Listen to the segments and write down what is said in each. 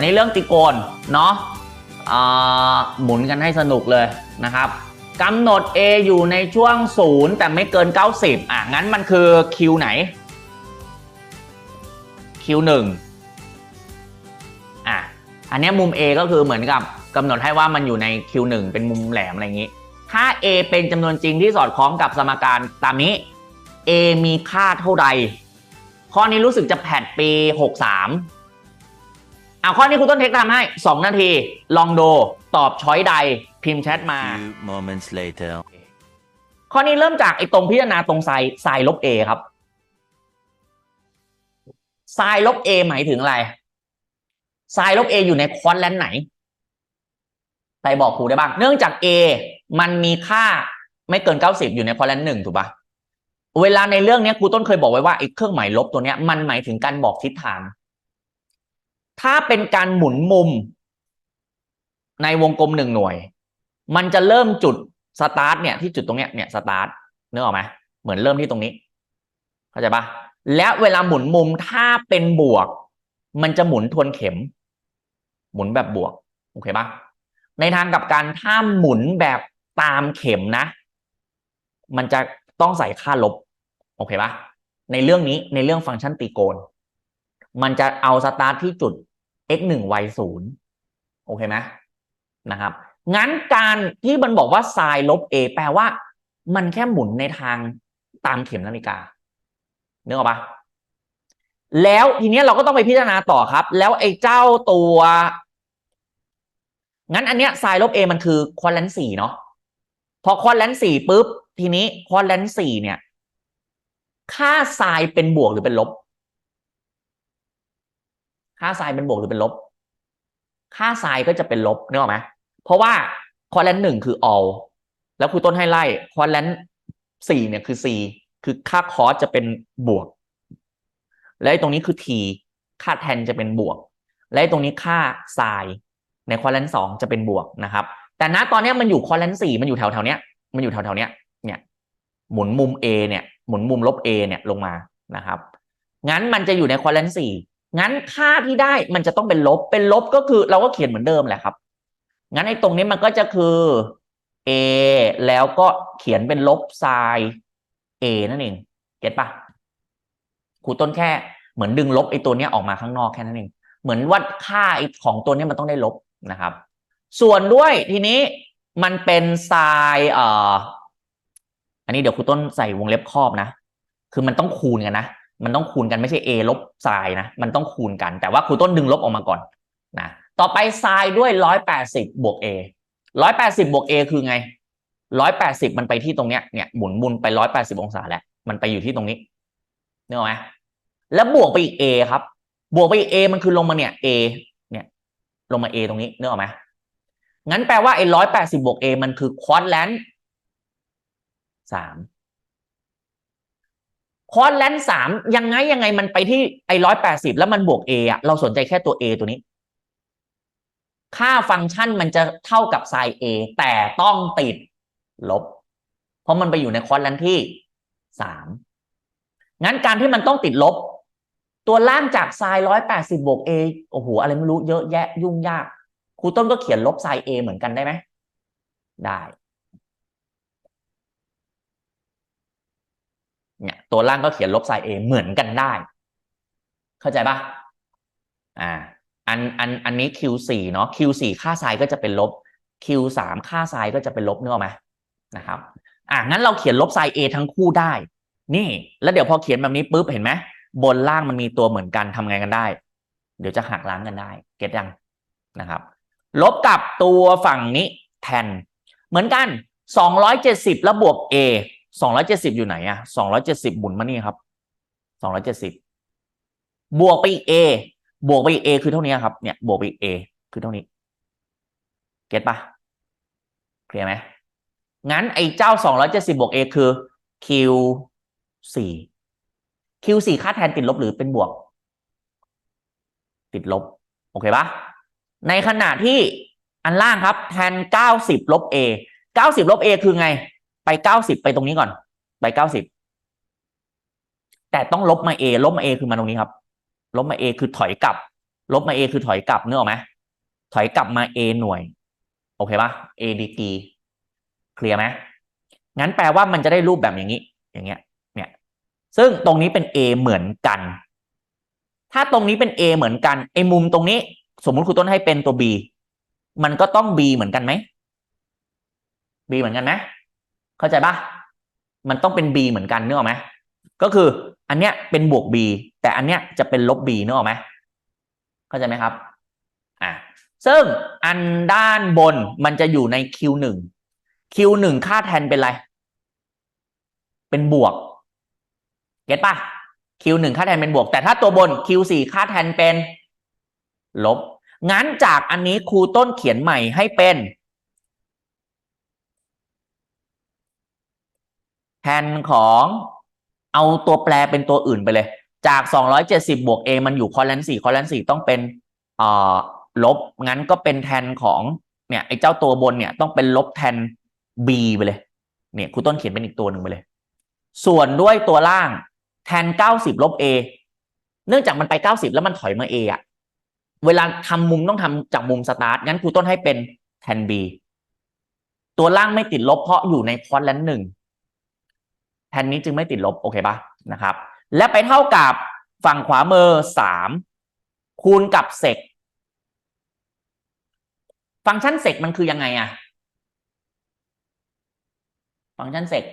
วันนี้เรื่องตรีโกณเนาะหมุนกันให้สนุกเลยนะครับกำหนด A อยู่ในช่วง 0 แต่ไม่เกิน 90 อะ งั้นมันคือ Q ไหน Q1 อะ อันนี้มุม A ก็คือเหมือนกับกำหนดให้ว่ามันอยู่ใน Q1 เป็นมุมแหลมอะไรอย่างนี้ ถ้า A เป็นจำนวนจริงที่สอดคล้องกับสมการตามนี้ A มีค่าเท่าใด ข้อนี้รู้สึกจะแพทปี 63 เอาข้อนี้คุณต้นเทคทำให้ 2 นาที ลองดูตอบช้อยใดพิมพ์แชทมา Few moments later. ข้อนี้เริ่มจากไอ้ตรงพิจารณาตรงไซน์ไซน์ลบ A ครับไซน์ลบ A หมายถึงอะไรไซน์ลบ A อยู่ในควอนแลนไหนใครบอกครูได้บ้าง เนื่องจาก A มันมีค่าไม่เกิน 90 อยู่ในควอนแลนหนึ่งถูกปะเวลาในเรื่องเนี้ยครูต้นเคยบอกไว้ว่าไอ้เครื่องหมายลบตัวเนี้ยมันหมายถึงการบอกทิศทาง ถ้าเป็นการหมุนมุม ในวงกลมหนึ่งหน่วย มันจะเริ่มจุดสตาร์ทเนี่ยที่จุดตรงเนี้ยเนี่ยสตาร์ทนึกออกไหมเหมือนเริ่มที่ตรงนี้เข้าใจปะและเวลาหมุนมุมถ้าเป็นบวก มันจะหมุนทวนเข็ม หมุนแบบบวกโอเคปะในทางกับการถ้าหมุนแบบตามเข็มนะ มันจะต้องใส่ค่าลบโอเคปะในเรื่องนี้ในเรื่องฟังก์ชันตรีโกณมันจะเอาสตาร์ทที่จุด x 1 y 0โอเคไหมนะครับ งั้นการที่มันบอกว่าไซน์ลบ a แปลว่า มันแค่หมุนในทางตามเข็มนาฬิกานึกออกปะแล้วทีเนี้ยเราก็ต้องไปพิจารณาต่อครับ แล้วไอ้เจ้าตัว งั้นอันเนี้ยไซน์ลบ a มันคือควอแลนสี่เนาะพอควอแลนสี่ปุ๊บ ทีนี้ควอแลนสี่เนี่ย ค่าไซน์เป็นบวกหรือเป็นลบ ค่าไซน์เป็นบวกหรือเป็นลบ ค่าไซน์ก็จะเป็นลบนึกออกไหมเพราะว่าคอแลนหนึ่งคือ all แล้วครูต้นให้ไล่คอแลนสี่เนี่ยคือ c คือค่าคอสจะเป็นบวก และตรงนี้คือ t ค่าแทนจะเป็นบวก และตรงนี้ค่าไซน์ในคอแลนสองจะเป็นบวกนะครับ แต่ณตอนนี้มันอยู่คอแลนสี่มันอยู่แถวแถวเนี้ย มันอยู่แถวแถวเนี้ย เนี่ย หมุนมุม a เนี่ย หมุนมุมลบ a เนี่ยลงมานะครับ งั้นมันจะอยู่ในคอแลนสี่ งั้นค่าที่ได้มันจะต้องเป็นลบ เป็นลบก็คือเราก็เขียนเหมือนเดิมแหละครับ งั้นไอ้ตรงนี้มันก็จะคือ a แล้วก็เขียนเป็นลบไซน์ a นั่นเอง เก็ตปะครูต้นแค่เหมือนดึงลบไอ้ตัวนี้ออกมาข้างนอกแค่นั้นเอง เหมือนว่าค่าไอ้ของตัวนี้มันต้องได้ลบนะครับ ส่วนด้วยทีนี้มันเป็นไซน์เอ่อ อันนี้เดี๋ยวครูต้นใส่วงเล็บครอบนะ คือมันต้องคูณกันนะ มันต้องคูณกันไม่ใช่ a ลบไซน์นะ มันต้องคูณกัน แต่ว่าครูต้นดึงลบออกมาก่อนนะ ต่อไปไซน์ด้วยร้อยแปดสิบบวก a ร้อยแปดสิบบวก a คือไงร้อยแปดสิบมันไปที่ตรงเนี้ยเนี่ยหมุนมุนไปร้อยแปดสิบองศาแล้ว มันไปอยู่ที่ตรงนี้เนึกอไหมแล้วบวกไปอีก a ครับ บวกไปอีก a มันคือลงมาเนี่ย a เนี่ย ลงมา a ตรงนี้เนึกอไหมงั้นแปลว่าไอ้ร้อยแปดสิบบวก a มันคือควอดแลนสาม ควอดแลนสามยังไงยังไงมันไปที่ไอ้ร้อยแปดสิบแล้วมันบวก a อะเราสนใจแค่ตัว a ตัวนี้ ค่าฟังก์ชันมันจะเท่ากับไซน์ a แต่ต้องติดลบ เพราะมันไปอยู่ในควอดแลนที่สามงั้นการที่มันต้องติดลบ ตัวล่างจากไซน์ร้อยแปดสิบบวก a โอ้โหอะไรไม่รู้เยอะแยะยุ่งยากครูต้นก็เขียนลบไซน์ a เหมือนกันได้ไหมได้ เนี่ยตัวล่างก็เขียนลบไซน์ a เหมือนกันได้ เข้าใจปะอ่าอันอันอันนี้ Q4 เนาะ Q4 ค่าไซน์ก็จะเป็นลบ Q3 ค่าไซน์ก็จะเป็นลบเนกอไหมนะครับอะงั้นเราเขียนลบไซน์ A ทั้งคู่ได้ นี่ แล้วเดี๋ยวพอเขียนแบบนี้ปุ๊บเห็นไหมบนล่างมันมีตัวเหมือนกันทำไงกันได้ เดี๋ยวจะหักล้างกันได้ เก็ตยังนะครับ ลบกับตัวฝั่งนี้แทน เหมือนกัน 270 แล้วบวก A 270อยเจ็ดสิบอยู่ไหนอะ270หมุนมานี่ครับ270บวกไปอีก A บวกไปอีก A คือเท่านี้ครับ เนี่ย บวกไปอีก A คือเท่านี้ เก็ตปะเคลียร์ไหมงั้นไอ้เจ้า270บบวก A คือ Q 4 Q 4ค่าแทนติดลบหรือเป็นบวก ติดลบ โอเคปะในขณะที่อันล่างครับ แทน90ลบ A 90ลบ A คือไง ไป90ไปตรงนี้ก่อน ไป90แต่ต้องลบมา A ลบมา A คือมาตรงนี้ครับ ลบมา A คือถอยกลับ ลบมา a คือถอยกลับเนื้อออกไหมถอยกลับมา a หน่วย โอเคปะ a dt เคลียร์ไหมงั้นแปลว่ามันจะได้รูปแบบอย่างนี้ อย่างเงี้ย เนี่ย ซึ่งตรงนี้เป็น a เหมือนกัน ถ้าตรงนี้เป็น a เหมือนกันไอ้มุมตรงนี้ สมมุติครูต้นให้เป็นตัว b มันก็ต้อง b เหมือนกันไหม b เหมือนกันไหม เข้าใจปะมันต้องเป็น b เหมือนกันเนื้อไหมก็คืออันเนี้ยเป็นบวก b แต่อันเนี้ยจะเป็นลบ b เนื้อไหมเข้าใจไหมครับอะซึ่งอันด้านบนมันจะอยู่ใน q1 q1 ค่าแทนเป็นอะไร เป็นบวกเก็ตปะ q1 ค่าแทนเป็นบวก แต่ถ้าตัวบน q4 ค่าแทนเป็นลบงั้นจากอันนี้ครูต้นเขียนใหม่ให้เป็น แทนของเอาตัวแปรเป็นตัวอื่นไปเลย จาก 270 บวก a มันอยู่คอลัน4คอลัน4ต้องเป็นเอ่อลบ งั้นก็เป็นแทนของเนี่ยไอ้เจ้าตัวบนเนี่ยต้องเป็นลบแทน b ไปเลย เนี่ยครูต้นเขียนเป็นอีกตัวหนึ่งไปเลย ส่วนด้วยตัวล่างแทน 90 ลบ a เนื่องจากมันไป 90 แล้วมันถอยมา a อะเวลาทำมุมต้องทำจากมุมสตาร์ทงั้นครูต้นให้เป็นแทน b ตัวล่างไม่ติดลบเพราะอยู่ในคอดแลนหนึ่ง แทนนี้จึงไม่ติดลบโอเคปะนะครับ และไปเท่ากับฝั่งขวามือสามคูณกับเซกฟังก์ชันเซกมันคือยังไงอะฟังก์ชันเซก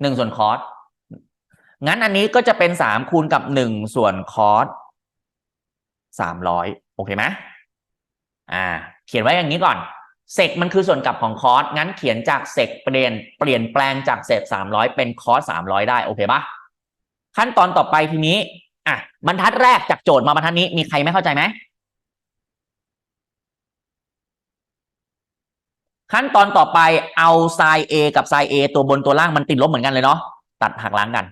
หนึ่งส่วนคอสงั้นอันนี้ก็จะเป็นสามคูณกับหนึ่งส่วนคอสสามร้อยโอเคไหมอ่า เขียนไว้อย่างนี้ก่อน เซกมันคือส่วนกลับของคอสงั้นเขียนจากเซกเปลี่ยนเปลี่ยนแปลงจากเศษสามร้อยเป็นคอสสามร้อยได้โอเคปะขั้นตอนต่อไปทีนี้อะบรรทัดแรกจากโจทย์มาบรรทัดนี้มีใครไม่เข้าใจไหมขั้นตอนต่อไปเอาไซน์ A กับไซน์ A ตัวบนตัวล่างมันติดลบเหมือนกันเลยเนาะตัดหักล้างกัน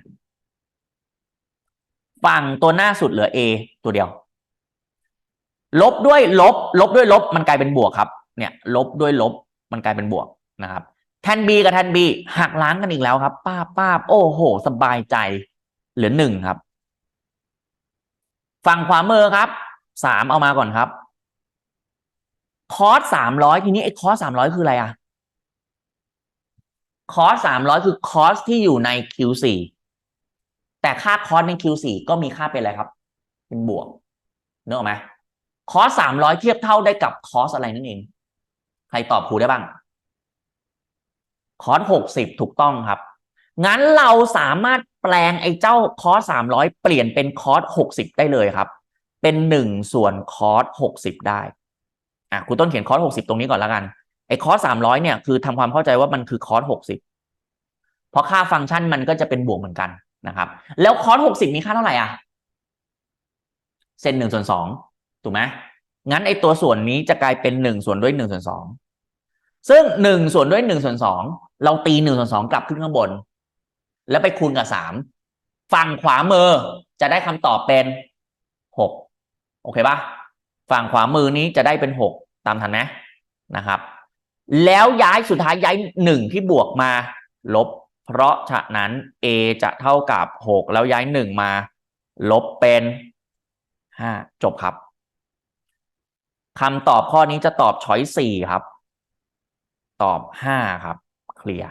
ฝั่งตัวหน้าสุดเหลือ A ตัวเดียว ลบด้วยลบ ลบด้วยลบมันกลายเป็นบวกครับ เนี่ยลบด้วยลบมันกลายเป็นบวกนะครับแทน B กับแทน B หักล้างกันอีกแล้วครับ ป้าป้าโอ้โห สบายใจ เหลือหนึ่งครับ ฝั่งขวามือครับสามเอามาก่อนครับ คอสสามร้อยทีนี้ไอ้คอสสามร้อยคืออะไรอะคอสสามร้อยคือคอสที่อยู่ใน Q4 แต่ค่าคอสใน Q4 ก็มีค่าเป็นอะไรครับ เป็นบวกเนออกไหมคอสสามร้อยเทียบเท่าได้กับคอสอะไรนั่นเอง ใครตอบครูได้บ้าง คอสหกสิบถูกต้องครับ งั้นเราสามารถแปลงไอ้เจ้าคอสสามร้อยเปลี่ยนเป็นคอสหกสิบได้เลยครับ เป็นหนึ่งส่วนคอสหกสิบได้ อะครูต้นเขียนคอสหกสิบตรงนี้ก่อนแล้วกัน ไอ้คอสสามร้อยเนี่ยคือทำความเข้าใจว่ามันคือคอสหกสิบเพราะค่าฟังก์ชันมันก็จะเป็นบวกเหมือนกันนะครับ แล้วคอสหกสิบมีค่าเท่าไหร่อะ เซนหนึ่งส่วนสองถูกไหม งั้นไอตัวส่วนนี้จะกลายเป็นหนึ่งส่วนด้วยหนึ่งส่วนสองซึ่งหนึ่งส่วนด้วยหนึ่งส่วนสองเราตีหนึ่งส่วนสองกลับขึ้นข้างบน แล้วไปคูณกับสามฝั่งขวามือจะได้คำตอบเป็นหกโอเคปะฝั่งขวามือนี้จะได้เป็นหกตามทันไหมนะครับ แล้วย้ายสุดท้ายย้ายหนึ่งที่บวกมาลบ เพราะฉะนั้น a จะเท่ากับหกแล้วย้ายหนึ่งมา ลบเป็นห้าจบครับ คำตอบข้อนี้จะตอบช้อยสี่ครับ ตอบห้าครับ เคลียร์